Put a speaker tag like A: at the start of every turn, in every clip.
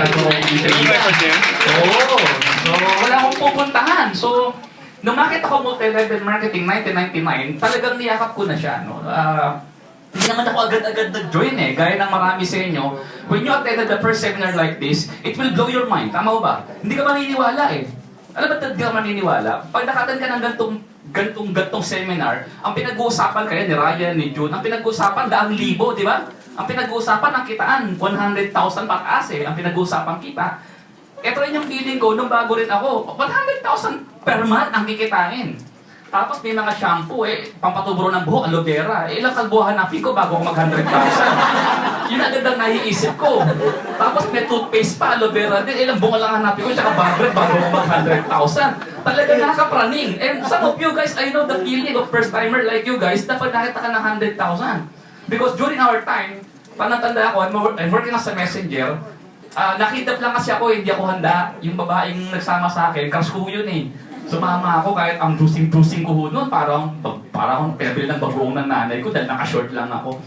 A: masyado intriga. Oo. So, wala akong pupuntahan. So, nung makita ko multi-level marketing 1999, talagang niyakap ko na siya. No? Ah, hindi naman ako agad-agad nag-join eh. Gaya ng marami sa inyo. When you attended the first seminar like this, it will blow your mind. Tama ba? Hindi ka maniniwala eh. Alam ba hindi ka maniniwala? Pag nakatan ka ng gantong gantong gantong seminar, ang pinag-uusapan kaya ni Ryan, ni June, ang pinag-uusapan daang libo, di ba? Ang pinag-uusapan ang kitaan, 100,000 pataas eh, ang pinag-uusapan kita. Ito rin yung feeling ko nung bago rin ako, 100,000 per month ang kikitain. Tapos may mga shampoo eh, pampatubro ng buhok, aloe vera. Eh, ilang kalbo hanapin ko bago ako mag 100,000. Yun agad ang naiisip ko. Tapos may toothpaste pa, aloe vera din. Ilang bunga lang hanapin ko, tsaka bagret bago ako mag 100,000. Talaga nakakapraning. And some of you guys, I know the feeling of first timer like you guys, dapat nakita ka ng 100,000. Because during our time, panatanda ako, I'm, I'm working as a messenger, Ah, nakita lang kasi ako, hindi ako handa. Yung babaeng nagsama sa akin, crush ko yun eh. Sumama ako kahit ang drusing-drusing ko noon, parang, parang pinabili ng bagoong ng nanay ko dahil naka-short lang ako.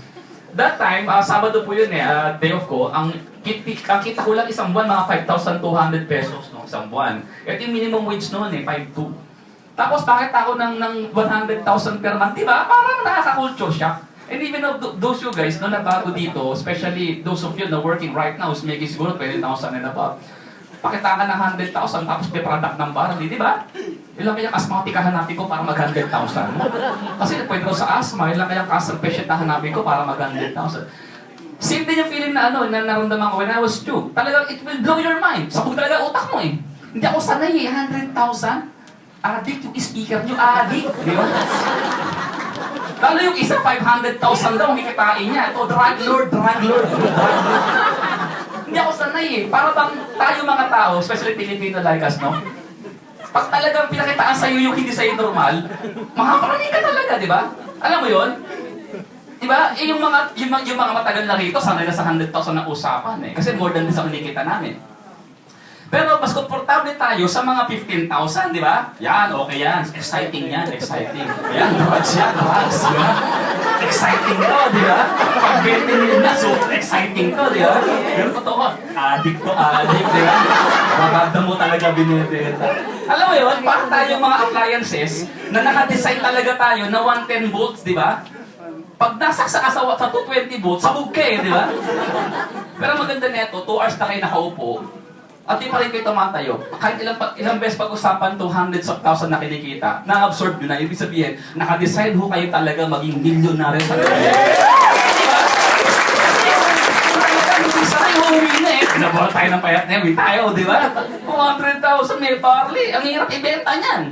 A: That time, ah, Sabado po yun eh, ah, day off ko, ang, kiti, ang kita ko lang isang buwan, mga 5,200 pesos no, isang buwan. Ito yung minimum wage noon eh, 5,200. Tapos bakit ako ng, ng 100,000 per month, di ba? Parang nakaka-culture shock. And even of th- those you guys na bago dito, especially those of you na working right now, is making siguro 20,000 and above. Pakita ka ng 100,000 tapos may product ng barley, di ba? Ilang kaya asthmatic hanapin ko para mag 100,000? Kasi pwede raw sa asthma, ilang kaya cancer patient na hanapin ko para mag 100,000? Same din yung feeling na ano, na naramdaman ko when I was two. Talagang it will blow your mind. Sabog talaga utak mo eh. Hindi ako sanay eh, 100,000. Addict yung speaker nyo, addict. Di ba? Lalo yung isa, 500,000 daw kikitain niya. Ito, drug lord, drug lord, drug lord. Hindi ako sanay eh. Para bang tayo mga tao, especially Filipino like us, no? Pag talagang pinakitaan sa'yo yung hindi sa'yo normal, makaparaning ka talaga, di ba? Alam mo yon? Di ba? Eh, yung mga, yung, yung mga matagal na rito, sanay na sa 100,000 na usapan eh. Kasi more than sa kinikita namin. Pero mas komportable tayo sa mga 15,000, di ba? Yan, okay yan. Exciting yan, exciting. Yan, drugs yan, drugs. Di ba? Exciting to, di ba? Pag 20 million na, super exciting to, di ba? Pero totoo, addict to, addict, di ba? Maganda mo talaga binibenta. Alam mo yun, parang tayo mga appliances na nakadesign talaga tayo na 110 volts, di ba? Pag nasa sa sa 220 volts, sabog ka eh, di ba? Pero maganda nito, 2 hours na kayo nakaupo, at di pa rin kayo tumatayo. Kahit ilang, ilang beses pag-usapan to hundreds of thousand na kinikita, na-absorb nyo na. Ibig sabihin, nakadesign ho kayo talaga maging milyonaryo sa kanya. Huwi na eh. Tayo ng payat na yun. tayo, di ba? 200,000 may barley. Ang hirap ibenta niyan.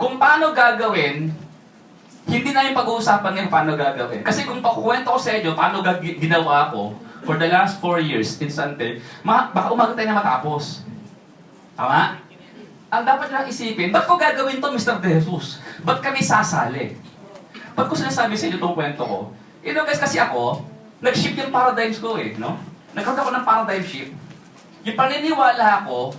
A: Kung paano gagawin, hindi na yung pag-uusapan ngayon paano gagawin. Kasi kung pakukwento ko sa inyo paano ginawa ko for the last four years in Sante, ma- baka umaga tayo na matapos. Tama? Ang dapat lang isipin, ba't ko gagawin to, Mr. De Jesus? Ba't kami sasali? Pag ko sinasabi sa inyo itong kwento ko, you know guys, kasi ako, nag-shift yung paradigms ko eh, no? Nagkaroon ako ng paradigm shift. Yung paniniwala ko,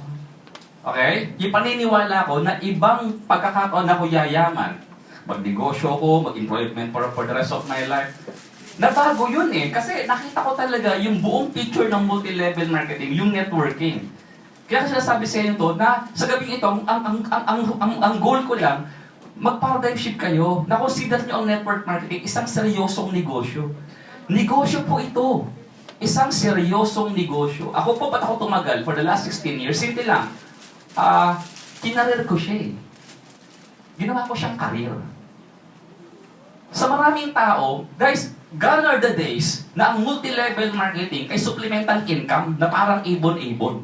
A: okay? Yung paniniwala ko na ibang pagkakataon na ko yayaman. Magnegosyo ko, mag-employment for, for the rest of my life. Nabago yun eh. Kasi nakita ko talaga yung buong picture ng multi-level marketing, yung networking. Kaya kasi sabi sa inyo to, na sa gabing ito, ang, ang, ang, ang, ang, ang, goal ko lang, mag-paradigm shift kayo. Na-consider nyo ang network marketing isang seryosong negosyo. Negosyo po ito. Isang seryosong negosyo. Ako po, ba't ako tumagal for the last 16 years? Simple lang. Ah, kinarir ko siya eh. Ginawa ko siyang karir. Sa maraming tao, guys, gone are the days na ang multi-level marketing ay supplemental income na parang ibon-ibon.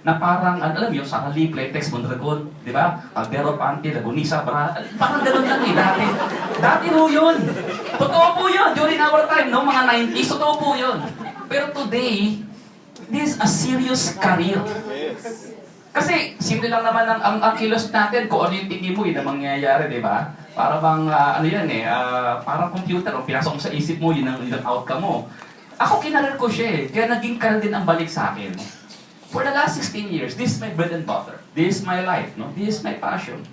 A: Na parang, alam mo, sa Kali, Playtex, Mondragon, di ba? Caldero, Panty, Lagunisa, Bra, parang ganun lang eh, dati. Dati ho yun. Totoo po yun. During our time, no, mga 90s, totoo po yun. Pero today, this is a serious career. Kasi, simple lang naman ang, ang, ang kilos natin kung ano yung tingin mo, yun ang mangyayari, di ba? Para bang, ah, ano yan eh, ah, parang computer, o pinasok mo sa isip mo, yun ang, yun ang outcome mo. Ako, kinarir ko siya eh, kaya naging karir din ang balik sa akin. For the last 16 years, this is my bread and butter. This is my life, no? This is my passion.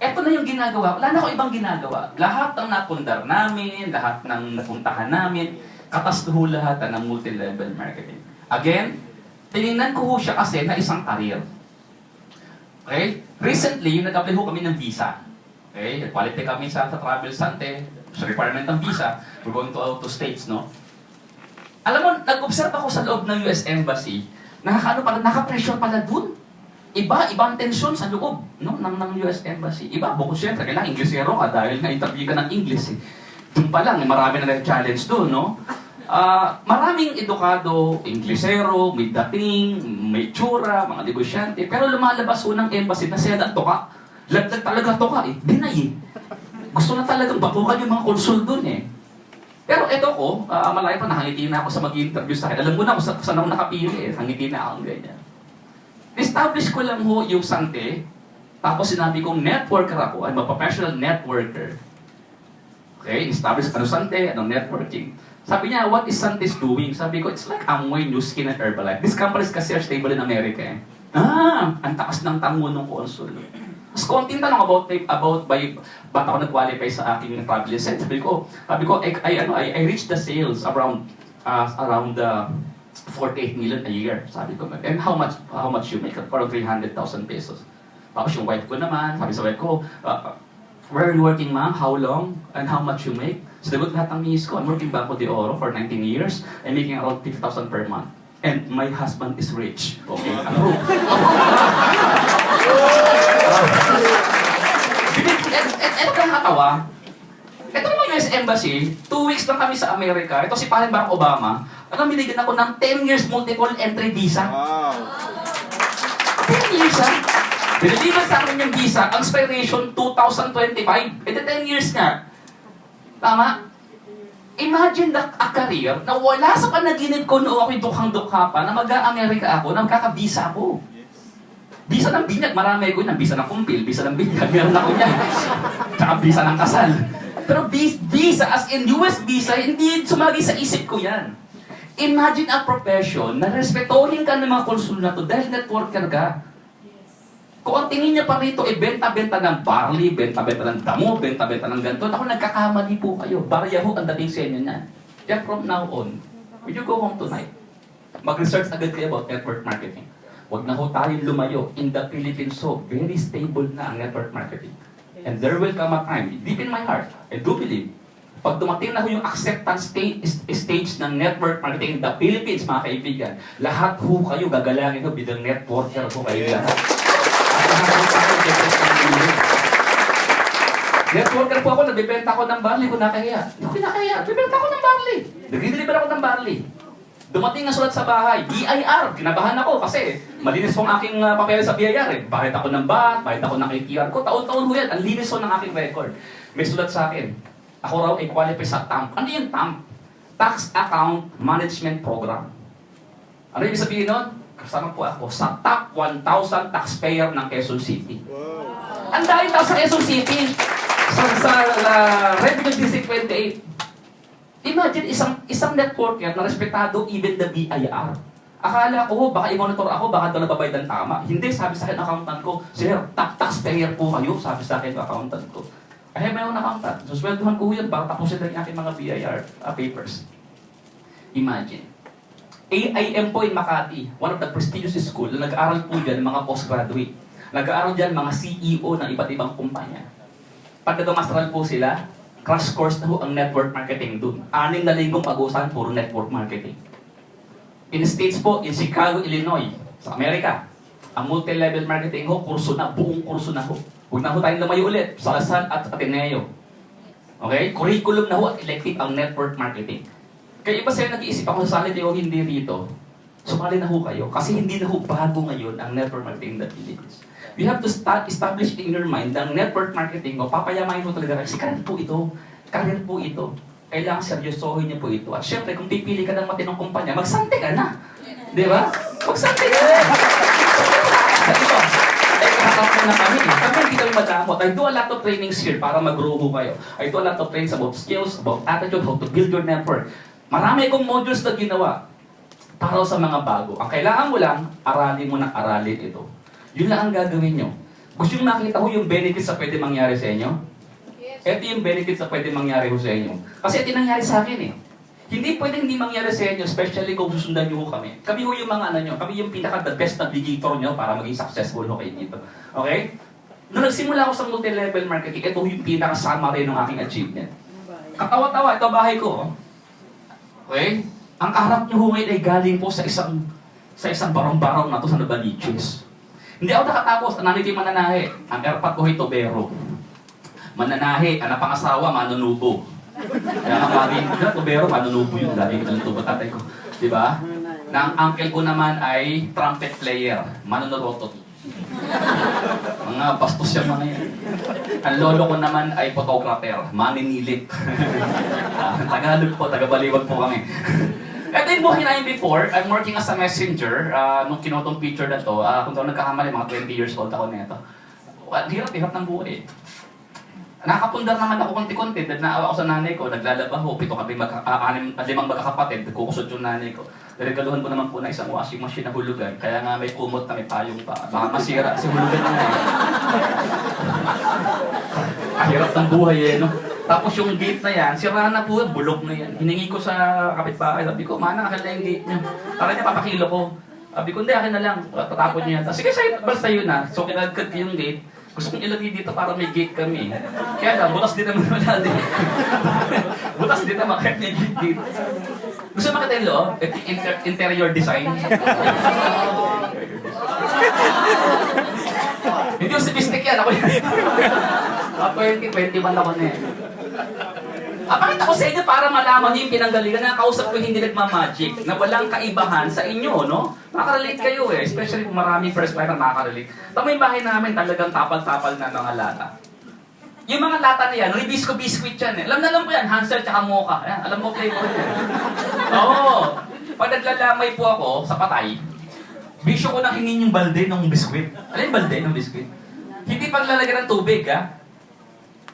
A: Ito na yung ginagawa. Wala na ako ibang ginagawa. Lahat ng napundar namin, lahat ng napuntahan namin, katas ho lahat ng multi-level marketing. Again, tinignan ko siya kasi na isang career. Okay? Recently, nag-apply ho kami ng visa. Okay? Quality kami sa, sa Travel Sante. Sa requirement ng visa, we're going to to states, no? Alam mo, nag-observe ako sa loob ng US Embassy, nakakaano pala, naka-pressure pala dun. Iba, ibang tensyon sa loob no, ng, ng US Embassy. Iba, bukod siyempre, kailangan Inglesero ka dahil na-interview ka ng English. Eh. Doon pa lang, eh, marami na challenge doon, no? Ah, maraming edukado, Inglesero, may dating, may tsura, mga negosyante, pero lumalabas ho ng embassy na siya to ka. Lagdag talaga to ka eh. Dinay eh. Gusto na talagang bakukan yung mga konsul doon eh. Pero eto ko, ah, malayo pa, nakangiti na ako sa mag-interview sa akin. Alam mo na kung sa- saan ako nakapili eh. Nakangiti na ako ganyan. Establish ko lang ho yung sante, tapos sinabi kong networker ako, I'm a professional networker. Okay, establish ano sante, ano networking. Sabi niya, what is Santis doing? Sabi ko, it's like Amway, New Skin, and Herbalife. These companies kasi are stable in America eh. Ah, ang takas ng tango ng consul. Mas konting tanong about about by ba't ako nag-qualify sa aking travel license. Sabi ko, sabi ko, I, I, ano, I, I reached the sales around uh, around the 48 million a year. Sabi ko, and how much how much you make? Parang 300,000 pesos. Tapos yung wife ko naman, sabi sa wife ko, uh, where are you working ma'am? How long? And how much you make? Sinagot lahat ng miss ko. I'm working Banco de Oro for 19 years and making around 50,000 per month. And my husband is rich. Okay, approve. Ito ka nakatawa. Ito naman US Embassy, two weeks lang kami sa Amerika. Ito si Pare Barack Obama. Ano, binigyan ako ng 10 years multiple entry visa.
B: Wow.
A: 10 years ha? Biniliban sa akin yung visa, ang expiration 2025. E di 10 years nga. Tama? Imagine the, a career na wala sa panaginip ko noong ako'y dukhang-dukha pa na mag-Amerika ako, na magkakabisa ako. Bisa ng binyag, marami ko yan. Bisa ng kumpil, bisa ng binyag, meron ako yan. Tsaka bisa ng kasal. Pero visa, as in US visa, hindi sumagi sa isip ko yan. Imagine a profession na respetuhin ka ng mga konsul na to dahil networker ka. Kung ang tingin niya pa rito, eh, benta-benta ng barley, benta-benta ng damo, benta-benta ng ganito, ako nagkakamali po kayo. Barya ho ang dating sa inyo niyan. Kaya from now on, when you go home tonight, mag-research agad kayo about network marketing. Huwag na ho tayong lumayo. In the Philippines, so very stable na ang network marketing. And there will come a time, deep in my heart, I do believe, pag dumating na ho yung acceptance stage, stage ng network marketing in the Philippines, mga kaibigan, lahat ho kayo gagalangin ho bilang networker ho kayo lahat. Networker po ako, nagbibenta ako ng barley, kung nakahiya. Hindi ko kinakahiya, nagbibenta ako ng barley. Nagdi-deliver ako ng barley. Dumating nga sulat sa bahay, BIR. Kinabahan ako kasi malinis po ang aking uh, papel sa BIR. Eh. Bakit ako ng BAT, bakit ako ng ATR ko, taon-taon ho yan. Ang linis po ng aking record. May sulat sa akin, ako raw ay qualify sa TAMP. Ano yung TAMP? Tax Account Management Program. Ano ibig sabihin nun? Kasama po ako sa top 1,000 taxpayer ng Quezon City.
B: Wow.
A: Ang dahil tao sa Quezon City, sa, sa uh, Revenue District 28. Imagine isang isang networker na respetado even the BIR. Akala ko, baka i-monitor ako, baka ito nababayad ng tama. Hindi, sabi sa akin accountant ko, Sir, top taxpayer po kayo, sabi sa akin accountant ko. Have my own accountant. So, sweldohan ko yan para tapusin lang yung aking mga BIR uh, papers. Imagine. AIM po in Makati, one of the prestigious school na nag-aaral po dyan mga postgraduate. Nag-aaral dyan mga CEO ng iba't ibang kumpanya. Pag nagmasteral po sila, crash course na ho ang network marketing dun. Aning na linggong pag-uusapan, puro network marketing. In States po, in Chicago, Illinois, sa Amerika, ang multi-level marketing ho, kurso na, buong kurso na ho. Huwag na ho tayong lumayo ulit, sa Lasal at Ateneo. Okay? Curriculum na ho at elective ang network marketing. Kaya iba sa'yo nag-iisip ako sa o hindi rito, sumali na ho kayo. Kasi hindi na ho bago ngayon ang network marketing in the Philippines. You have to start establish in your mind ang network marketing mo, papayamain mo talaga kasi karir po ito. Karir po ito. Kailangan seryosohin niyo po ito. At syempre, kung pipili ka ng matinong kumpanya, magsante ka na. Di ba? Magsante ka na. Ito, eh, kakapon na kami. Kami hindi kami madamot. I do a lot of trainings here para mag-grow kayo. I do a lot of trainings about skills, about attitude, how to build your network. Marami akong modules na ginawa para sa mga bago. Ang kailangan mo lang, aralin mo ng aralin ito. Yun lang ang gagawin nyo. Gusto nyo makita ko yung benefits na pwede mangyari sa inyo? Ito yung benefits na pwede mangyari ko sa inyo. Kasi ito nangyari sa akin eh. Hindi pwedeng hindi mangyari sa inyo, especially kung susundan nyo kami. Kami ho yung mga ano nyo, kami yung pinaka the best navigator nyo para maging successful ho kayo dito. Okay? Nung nagsimula ako sa multi-level marketing, ito yung pinaka summary ng aking achievement. Katawa-tawa, ito bahay ko. oh. Okay? Ang kaharap nyo ho ngayon ay galing po sa isang sa isang barong-barong na to sa Nabaliches. Hindi ako nakatapos, yung mananahe. Ang erpat ko ay tubero. Mananahe, ang napangasawa, manunubo. Kaya ang pari, na tubero, manunubo yun. Dahil ito ng tubo tatay ko. Di ba? Na ang uncle ko naman ay trumpet player, manunorotot. Mga bastos yung mga yan. Ang lolo ko naman ay photographer, maninilit. Ah, Tagalog po, taga-baliwag po kami. Ito yung buhay namin before, I'm working as a messenger. ah, nung kinotong picture na to, ah, kung saan nagkakamali, mga 20 years old ako nito. Ang hirap-hirap ng buhay. Nakapundar naman ako konti-konti dahil naawa ako sa nanay ko, naglalaba ho, pito kami mag, ah, anim, limang magkakapatid, nagkukusot yung nanay ko. Regaluhan ko naman po na isang washing machine na hulugan, kaya nga may kumot na may payong pa. Baka masira si hulugan na eh. Kahirap ng buhay eh, no? Tapos yung gate na yan, sira na po, bulok na yan. Hiningi ko sa kapitbahay, sabi ko, mana, akin na yung gate niyo. Para niya, papakilo ko. Sabi ko, hindi, akin na lang. Tatapon niya yan. Sige, sa'yo, basta yun na. So, kinagkat ko yung gate. Gusto kong ilagay dito para may gate kami. Kaya lang, butas din naman wala din. butas din naman, kahit may gate dito. Gusto makita yung loob? Inter- interior design. Hindi yung sophistic yan, ako yan. Ah, 20, 21 ako na yan. Ah, pakita ko sa inyo para malaman niyo yung pinanggalingan na kausap ko hindi nagmamagic, na walang kaibahan sa inyo, no? Nakarelate kayo eh, especially kung maraming first time na nakarelate. Tama yung bahay namin talagang tapal-tapal na mga lata. Yung mga lata na yan, ribisco biscuit yan eh. Alam na alam ko yan, Hansel tsaka Mocha. Ayan, alam mo flavor yan. Oo. Pag naglalamay po ako sa patay, bisyo ko nang hingin yung balde ng biskuit. Alam yung balde ng biskuit? Hindi paglalagyan ng tubig, ha?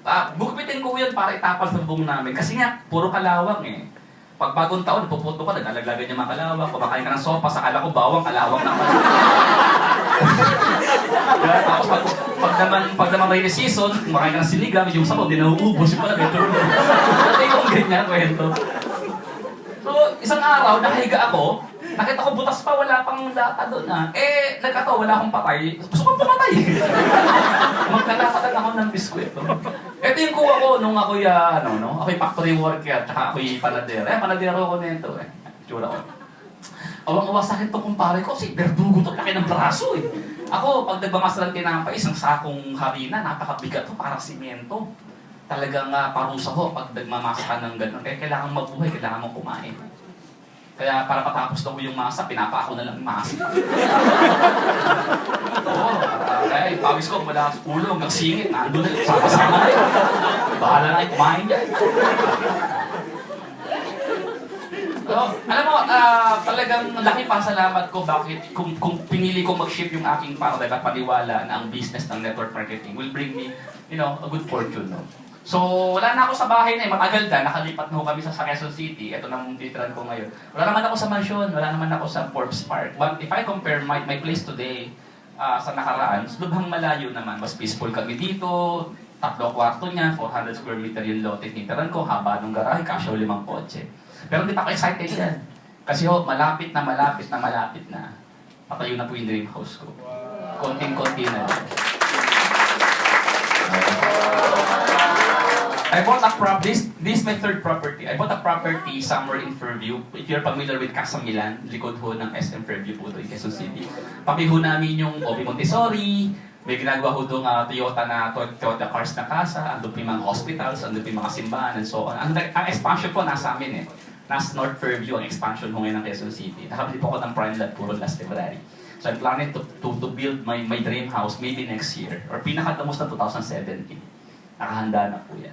A: Ah, bukupitin ko yan para itapal sa bubong namin. Kasi nga, puro kalawang eh. Pag bagong taon, puputo ka, naglalagay niya mga kalawang. Kumakain ka ng sopa, sa kala ko bawang, kalawang naman. Tapos pag, naman, pag naman rainy season, kumakain ka ng sinigang, yung sabaw, di nauubos yung pala, medyo Dati kong ganyan, kwento. So, isang araw, nakahiga ako, nakita ko butas pa, wala pang lata doon ah. Eh, nagkataon, wala akong patay. Gusto kong pumatay. Maglalakatan ako ng biskwit. Ito yung kuha ko nung ako'y, ah, ano, no? Ako'y factory worker, tsaka ako'y panadero. Eh, panadero ako nito eh. Tsura ko. Awang-awa sa akin to kumpare ko, si Berdugo to, laki ng braso eh. Ako, pag nagmamasal ng tinapay, isang sakong harina, napakabigat to, parang simento. Talagang uh, parusa ho pag nagmamasa ka ng gano'n. Kaya kailangan mabuhay, kailangan mo kumain. Kaya para patapos daw yung masa, pinapako na lang masa. Oo, kaya yung pawis ko, mula ulo hanggang singit, nandun na, sama-sama na yun. Bahala na kumain dyan. So, alam mo, ah, talagang laki pasalamat ko bakit kung, kung pinili ko mag-ship yung aking paradigm at paniwala na ang business ng network marketing will bring me, you know, a good fortune. No? So, wala na ako sa bahay na eh. Matagal na. Nakalipat na kami sa sa Quezon City. Ito nang titirahan ko ngayon. Wala naman ako sa mansion. Wala naman ako sa Forbes Park. But if I compare my, my place today ah, sa nakaraan, lubhang malayo naman. Mas peaceful kami dito. Tatlo kwarto niya. 400 square meter yung lote. Titirahan ko. Haba ng garahe. Kasya limang kotse. Pero hindi pa ako excited yan. Kasi ho, malapit na malapit na malapit na. Patayo na po yung dream house ko. Konting-konti na lang. I bought a prop this this is my third property. I bought a property somewhere in Fairview. If you're familiar with Casa Milan, likod ho ng SM Fairview po ito in Quezon City. Papi ho namin yung Obi Montessori, may ginagawa ho doon uh, Toyota na to- Toyota cars na casa, andun po yung mga hospitals, andun po yung mga simbahan, and so on. Ang, ang expansion po nasa amin eh. Nasa North Fairview ang expansion ho ngayon ng Quezon City. Nakabili po ako ng prime lot puro last February. So I'm planning to, to, to build my, my dream house maybe next year or pinakatamos na 2017. Nakahanda na po yan.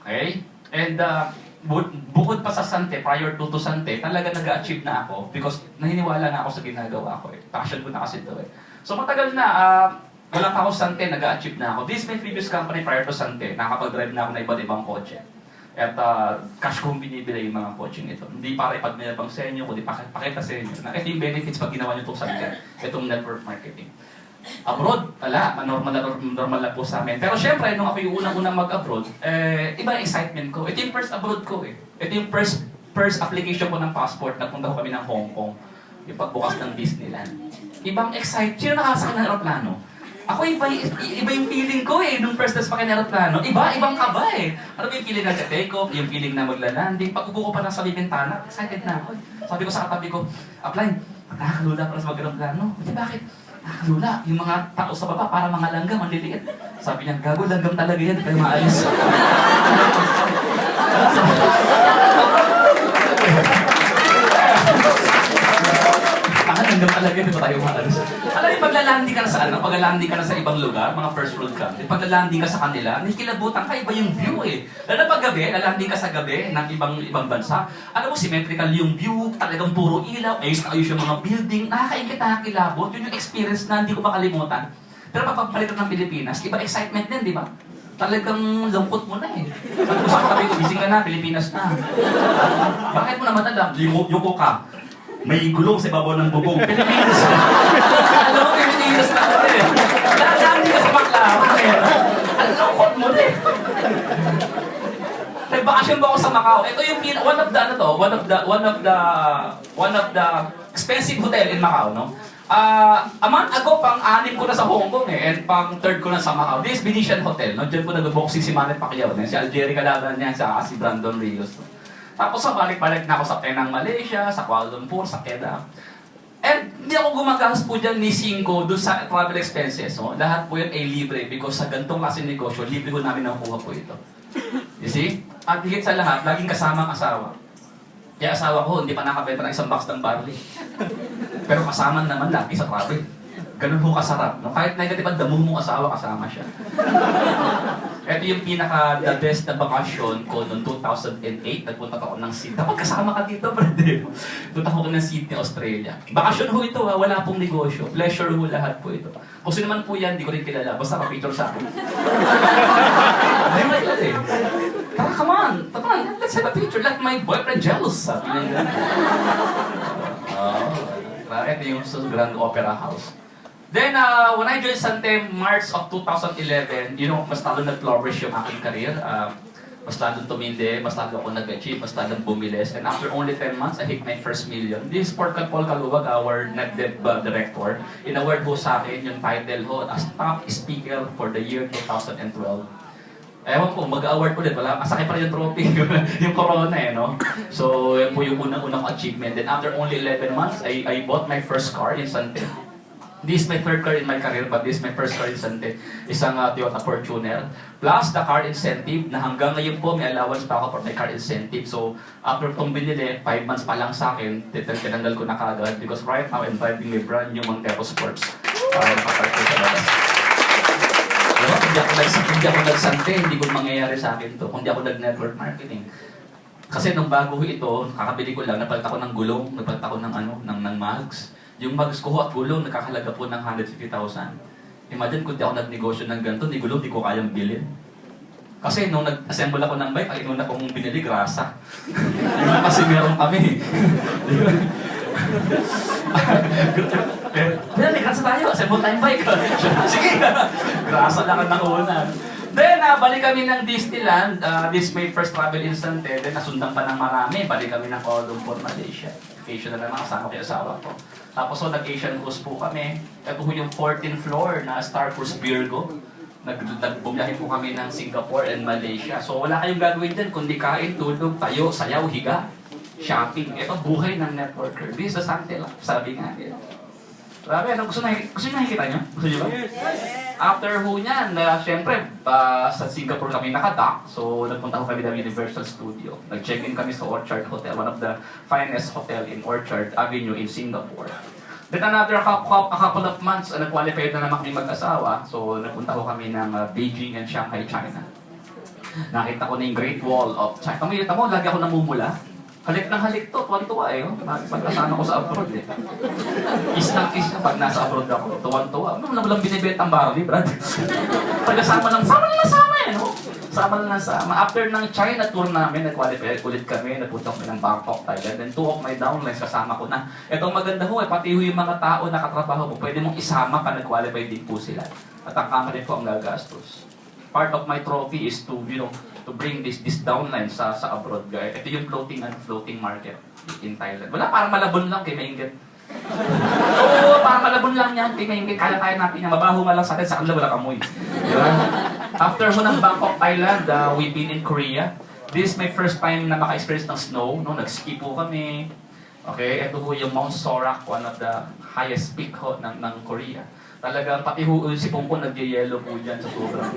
A: Okay? And uh, bu- bukod pa sa Sante, prior to, to Sante, talaga nag-achieve na ako because naniniwala na ako sa ginagawa ko eh. Passion ko na kasi ito eh. So matagal na, uh, wala pa ako sa Sante, nag-achieve na ako. This is my previous company prior to Sante. Nakakapag-drive na ako ng iba't ibang kotse. At uh, cash kong binibili yung mga kotse nito. Hindi para ipagmayabang sa inyo, kundi pak- pakita sa inyo na ito yung benefits pag ginawa nyo itong salita, itong network marketing. Abroad, wala. Normal na, normal na po sa amin. Pero syempre, nung ako yung unang-unang mag-abroad, eh, iba yung excitement ko. Ito yung first abroad ko eh. Ito yung first first application ko ng passport, napunta ko kami ng Hong Kong. Yung pagbukas ng Disneyland. Ibang excite. Sino nakasakay ng aeroplano? Ako iba, iba yung feeling ko eh, nung first test pa ng aeroplano. Iba, ibang kaba eh. Ano ba yung feeling na take off, yung feeling na maglalanding. Pag upo ko pa lang sa may excited na ako. Sabi ko sa katabi ko, apply, nakakalula para sa mag-aeroplano. Hindi, bakit? Nakakalula. Yung mga tao sa baba, para mga langgam, ang liliit. Sabi niya, gago, langgam talaga yan, kaya maalis. Ba tayo maalis? Alam mo, paglalanding ka na sa ano, paglalanding ka na sa ibang lugar, mga first world country, paglalanding ka sa kanila, nakikilabutan ka, iba yung view eh. Lalo pag gabi, lalanding ka sa gabi ng ibang ibang bansa, alam mo, symmetrical yung view, talagang puro ilaw, ayos na ayos yung mga building, nakakaingit, nakakilabot, yun yung experience na hindi ko makalimutan. Pero pag pagpalit ng Pilipinas, iba excitement din, di ba? Talagang lungkot mo na eh. Ko sa katabi ko, gising ka na, Pilipinas na. Bakit mo naman alam? Yuko, yuko ka. May gulong sa ibabaw ng bubong. Pilipinas na. Alam mo, Pilipinas na ako eh. Dahil ka sa Macau eh. Ang lungkot mo eh. Nagbakasyon ba ako sa Macau? Ito yung one of the ano to, one of the one of the one of the expensive hotel in Macau, no? Ah, a month ago, pang anim ko na sa Hong Kong eh, and pang third ko na sa Macau. This is Venetian Hotel, no? Diyan po nag-boxing si Manny Pacquiao, no? si Algeria kalaban niya, sa si Brandon Rios. No? Tapos sa balik-balik na ako sa Penang, Malaysia, sa Kuala Lumpur, sa Kedah. And hindi ako gumagastos po dyan ni Cinco doon sa travel expenses. No? Lahat po yun ay libre because sa gantong klaseng negosyo, libre ko namin nakuha po ito. You see? At higit sa lahat, laging kasama ang asawa. Kaya asawa ko, hindi pa nakabenta ng isang box ng barley. Pero kasama naman lagi sa travel. Ganun po kasarap. No? Kahit negative ang damo mong asawa, kasama siya. Ito yung pinaka the best na bakasyon ko noong 2008. Nagpunta ako ng Sydney. Dapat kasama ka dito, brother. Punta ko ng Sydney, Australia. Bakasyon ho ito ha, wala pong negosyo. Pleasure ho lahat po ito. Kung sino man po yan, di ko rin kilala. Basta ka-picture sa akin. Ay, my God eh. Tara, come on. Come on, let's have a picture. Let my boyfriend jealous. Sabi niya. Oh, ito yung sa Grand Opera House. Then, uh, when I joined Sante, March of 2011, you know, mas lalo nag-flourish yung aking career. Uh, mas lalo tumindi, mas lalo ako nag-achieve, mas lalo bumilis. And after only 10 months, I hit my first million. This is Paul Kaluwag, our NetDev uh, director. In-award ho sa akin yung title ho as top speaker for the year 2012. Ewan ko, mag-award ulit. Wala, masakit pa rin yung trophy. yung corona eh, no? So, yan po yung unang-unang achievement. Then after only 11 months, I, I bought my first car in Sante. This is my third car in my career, but this is my first car in Sante. Isang uh, Toyota Fortuner. Plus the car incentive na hanggang ngayon po may allowance pa ako for my car incentive. So, after itong binili, 5 months pa lang sa akin, tinanggal ko na kagad because right now I'm driving my brand new Montero Sports para makapark ko sa labas. Diba? Hindi ako, nag, hindi ako hindi ko mangyayari sa akin to. Kung di ako nag-network marketing. Kasi nung bago ito, kakabili ko lang, napalit ako ng gulong, napalit ako ng ano, ng, ng mags. Yung mags ko at gulong, nakakalaga po ng 150,000. Imagine kung di ako nagnegosyo ng ganito, ni gulong, di ko kayang bilhin. Kasi nung nag-assemble ako ng bike, ay nung kong binili, grasa. Kasi meron kami. Pero may grasa tayo, assemble tayong bike. Sige, grasa lang ang nauna. Then, uh, balik kami ng Disneyland. Uh, this is my first travel instant eh. Then, nasundan pa ng marami. Balik kami ng Kuala Lumpur, Malaysia. Vacation na naman kasama ko yung asawa ko. Tapos, so, nag-Asian cruise po kami. Ito po yung 14th floor na Star Cruise Virgo. Nag nagbumiyahe po kami ng Singapore and Malaysia. So, wala kayong gagawin dyan, kundi kain, tulog, tayo, sayaw, higa, shopping. Ito, buhay ng networker. This is Sante Life, sabi nga. Grabe, ano, gusto, na, gusto nyo nakikita nyo? Gusto nyo ba? After ho niyan, na syempre, pa sa Singapore kami nakadock. So, nagpunta ko kami ng Universal Studio. Nag-check-in kami sa Orchard Hotel, one of the finest hotel in Orchard Avenue in Singapore. Then another couple, a couple of months, uh, nag-qualified na naman kami mag-asawa. So, nagpunta ko kami ng uh, Beijing and Shanghai, China. Nakita ko na yung Great Wall of China. Kamilita mo, lagi ako namumula. Halik ng halik to, tuwan-tuwa eh. oh. Pagkasama ko sa abroad eh. Kiss ng kiss na pag nasa abroad ako. Tuwan-tuwa. Ano mo lang binibenta ang barley, brad? Pagkasama lang, sama lang sama eh, no? Sama lang sama. After ng China tour namin, nag-qualify ulit kami, nagpunta kami ng Bangkok, Thailand. Then two of my downlines kasama ko na. Ito ang maganda ho eh, pati ho yung mga tao na katrabaho mo, pwede mong isama pa nag-qualify din po sila. At ang company po ang gagastos. Part of my trophy is to, you know, to bring this this downline sa sa abroad guys. Ito yung floating and floating market in Thailand. Wala parang malabon lang kay Mainggit. Oo, parang malabon lang yan. Kay Mainggit, kaya-kaya natin yan. Mabaho nga lang sa atin, sa kanila wala kamoy. Diba? After ho ng Bangkok, Thailand, uh, we've been in Korea. This is my first time na maka-experience ng snow. No? Nag-ski po kami. Okay, ito po yung Mount Sorak, one of the highest peak ho ng, ng Korea. Talagang pati ho si Pongpong nagyayelo po dyan sa sobrang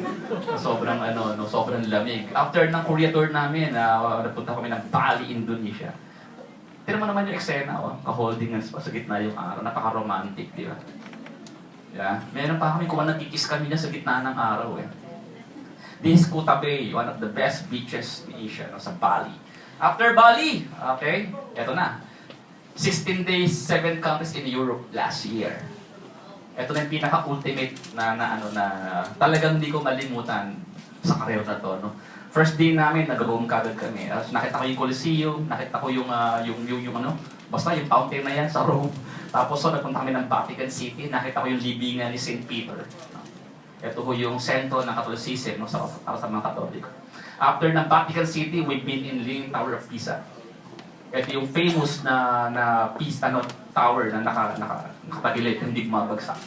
A: sobrang ano no sobrang lamig. After ng Korea tour namin, uh, napunta kami ng Bali, Indonesia. Tignan mo naman yung eksena, oh. Ka-holding hands pa sa gitna yung araw. Napaka-romantic, di ba? Yeah. Meron pa kami kung nagkikis kami na sa gitna ng araw, eh. This is Kuta Bay, one of the best beaches in Asia, no, sa Bali. After Bali, okay, eto na. 16 days, 7 countries in Europe last year. Ito na yung pinaka-ultimate na, na ano na talagang hindi ko malimutan sa career na to, no. First day namin, nag-boom kagad kami. Tapos nakita ko yung Coliseum, nakita ko yung, ah, yung, yung, yung, ano, basta yung fountain na yan sa Rome. Tapos so, nagpunta kami ng Vatican City, nakita ko yung libingan ni St. Peter. Ito ho yung sentro ng Catholicism no, sa, para sa mga Katoliko. After ng Vatican City, we've been in Leaning Tower of Pisa. Ito yung famous na na Pisa ano, tower na naka, naka, nakatagilid, hindi bumabagsak.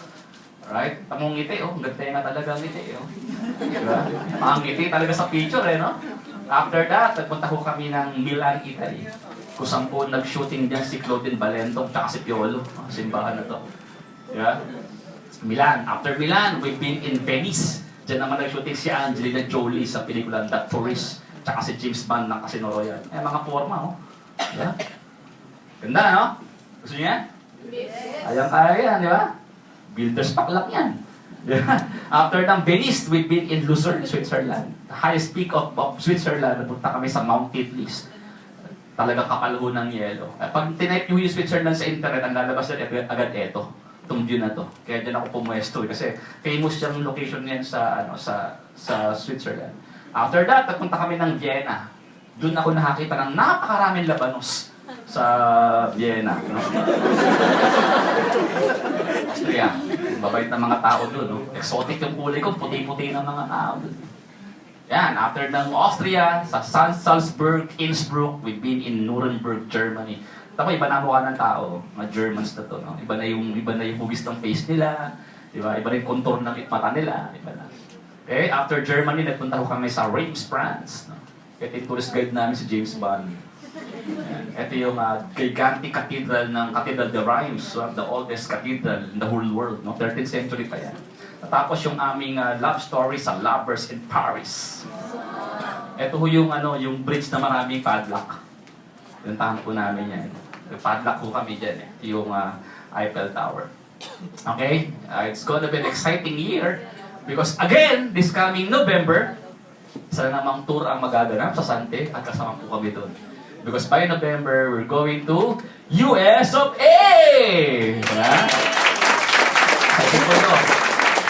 A: Alright? Tamong ngiti, oh. Ganda nga talaga ang ngiti, oh. Diba? Ang ngiti talaga sa picture, eh, no? After that, nagpunta ko kami ng Milan, Italy. Kung saan po nag-shooting dyan si Claudine Valentong tsaka si Piolo. Simbahan na to. Diba? Milan. After Milan, we've been in Venice. Diyan naman nag-shooting si Angelina Jolie sa pelikulang The Tourist. Tsaka si James Bond ng Casino Royale. Eh, mga forma, oh. Diba? Ganda, no? Gusto niyo yan? Ayang kaya yan, di ba? Builder's pack lang yan. After ng Venice, we've been in Lucerne, Switzerland. The highest peak of, of Switzerland, napunta kami sa Mount Titlis. Talagang kapalho ng yelo. Eh, Pag tinype nyo yung Switzerland sa internet, ang lalabas na agad, agad eto. Itong view na to. Kaya dyan ako pumuesto eh, kasi famous yung location niyan sa ano sa sa Switzerland. After that, nagpunta kami ng Vienna. Doon ako nakakita ng napakaraming labanos sa Vienna. No? Austria. Mabait na mga tao doon. No? Exotic yung kulay ko, puti-puti ng mga tao doon. Yan, after ng Austria, sa San Salzburg, Innsbruck, we've been in Nuremberg, Germany. Tapos iba na mukha ng tao, mga Germans na to. No? Iba na yung iba na yung hugis ng face nila, di ba? Iba yung contour ng mata nila, iba na. Okay, after Germany, nagpunta ko kami sa Reims, France. No? Ito yung tourist guide namin si James Bond. Ito yung uh, gigantic cathedral ng Cathedral de Reims, one of the oldest cathedral in the whole world. No? 13th century pa yan. Tapos yung aming uh, love story sa Lovers in Paris. Ito ho yung, ano, yung bridge na maraming padlock. Yung po namin yan. Padlock po kami dyan eh. Yung uh, Eiffel Tower. Okay? Uh, it's gonna be an exciting year because again, this coming November, isa na namang tour ang magaganap sa Sante at kasama po kami doon. Because by November, we're going to US of A! Yeah? Kasi po ito.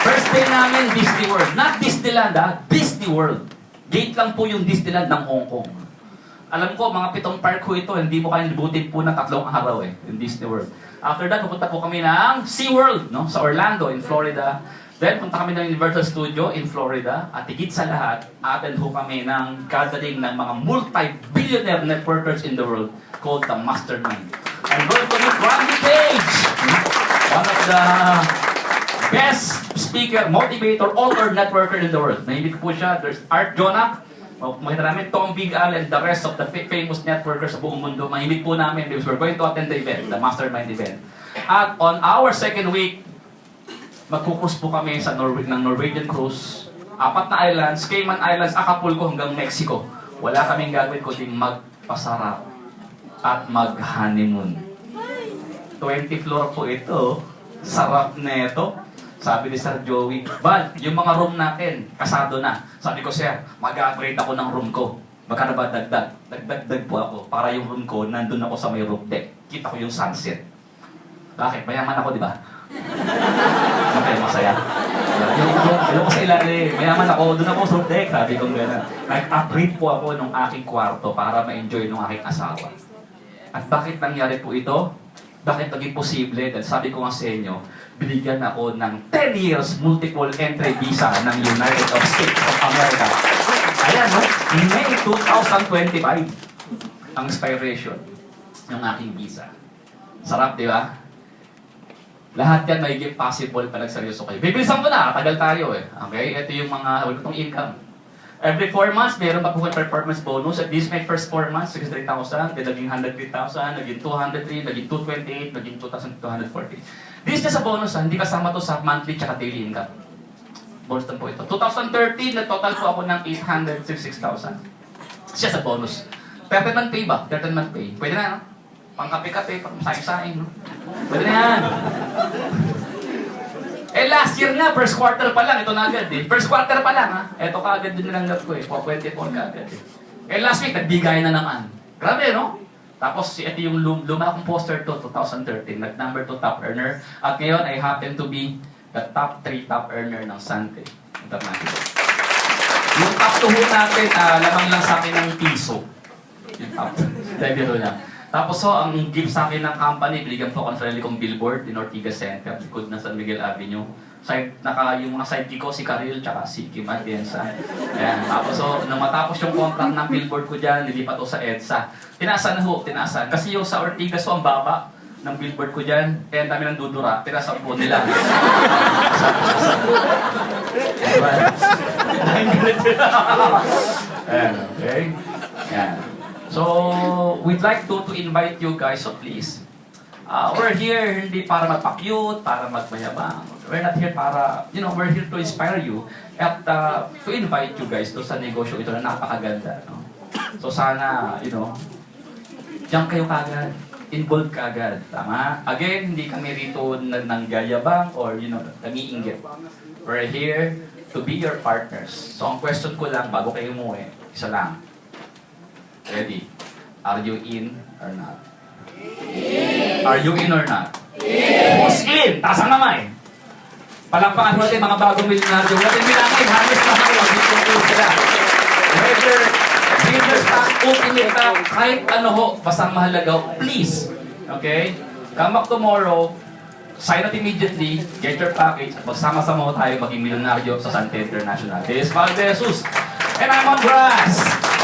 A: First day namin, Disney World. Not Disneyland, ha? Disney World. Gate lang po yung Disneyland ng Hong Kong. Alam ko, mga pitong park ko ito, hindi mo kayang libutin po ng tatlong araw eh, yung Disney World. After that, pupunta po kami ng SeaWorld, no? Sa Orlando, in Florida. Then, punta kami ng Universal Studio in Florida. At higit sa lahat, attend po kami ng gathering ng mga multi-billionaire networkers in the world called the Mastermind. I'm going to Randy Page, one of the best speaker, motivator, author, networker in the world. Nahimik po siya. There's Art Jonak. Makita namin Tom Big Al and the rest of the fa- famous networkers sa buong mundo. Mahimik po namin because we're going to attend the event, the mastermind event. At on our second week, magkukus po kami sa Norway, ng Norwegian cruise. Apat na islands, Cayman Islands, Acapulco hanggang Mexico. Wala kaming gagawin kundi magpasarap at mag-honeymoon. 20 floor po ito. Sarap na ito. Sabi ni Sir Joey, Bal, yung mga room natin, kasado na. Sabi ko, Sir, mag-upgrade ako ng room ko. Magkano ba dagdag? Dagdagdag po ako para yung room ko, nandun ako sa may roof deck. Kita ko yung sunset. Bakit? Mayaman ako, di ba? Okay, masaya. Yung, yung, yung sa ilalim, mayaman ako, doon ako sa deck. Sabi ko gano'n. Nag-upgrade po ako ng aking kwarto para ma-enjoy ng aking asawa. At bakit nangyari po ito? Bakit naging posible? Dahil sabi ko nga sa inyo, binigyan ako ng 10 years multiple entry visa ng United States of America. Ayan, no? May 2025 ang expiration ng aking visa. Sarap, di ba? Lahat yan magiging possible pag seryoso kayo. Bibilisan ko na, tagal tayo eh. Okay? Ito yung mga wala itong income. Every 4 months, meron pa po performance bonus. At least my first 4 months, 63,000, then naging 103,000, naging 203, naging 228, naging 2,240. This is just a bonus ha, hindi kasama to sa monthly tsaka daily income. Bonus lang po ito. 2013, na total po ako ng 866,000. It's just a bonus. 13 month pay ba? 13 month pay. Pwede na, no? Pangkape-kape, pang saing-saing, no? Pwede na yan. Eh, last year na, first quarter pa lang, ito na agad eh. First quarter pa lang, ha? Ito ka agad din nilanggap ko eh. 424 ka agad eh. Eh, last week, nagbigay na naman. Grabe, no? Tapos, ito yung lum luma akong poster to, 2013, nag number 2 top earner. At ngayon, I happen to be the top 3 top earner ng Sante International. Yung top 2 ho natin, ah, lamang lang sa akin ng piso. Yung top 2. Debut lang. Tapos so, ang gift sa akin ng company, binigyan po ako ng sarili kong billboard in Ortigas Center, likod ng San Miguel Avenue. Side, naka, yung mga sidekick ko, si Karil, tsaka si Kim Atienza. Ayan. Tapos so, nang matapos yung contract ng billboard ko dyan, nilipat ko sa EDSA. Tinaasan na ho, tinaasan. Kasi yung sa Ortigas so, ang baba ng billboard ko dyan, kaya ang dami ng dudura, tinaasan po nila. Ayan, okay? Ayan. So, we'd like to to invite you guys, so please. Uh, we're here hindi para magpa-cute, para magmayabang. We're not here para, you know, we're here to inspire you at uh, to invite you guys to sa negosyo ito na napakaganda. No? So sana, you know, diyan kayo kagad. Involved kagad. Tama? Again, hindi kami rito na nanggayabang or, you know, nangiinggit. We're here to be your partners. So ang question ko lang bago kayo umuwi, isa lang. Ready? Are you in or not? Are you in or not? Who's in? Taas ang kamay. Palakpakan natin mga bagong milyonaryo. Natin bilangin, halos na kayo. Dito sila. Whether business stock, ultimate stock, kahit ano ho, basta mahalaga please. Okay? Come back tomorrow, sign up immediately, get your package, at magsama-sama ho tayo maging milyonaryo sa Sante International. This is Val Jesus, and I'm on grass.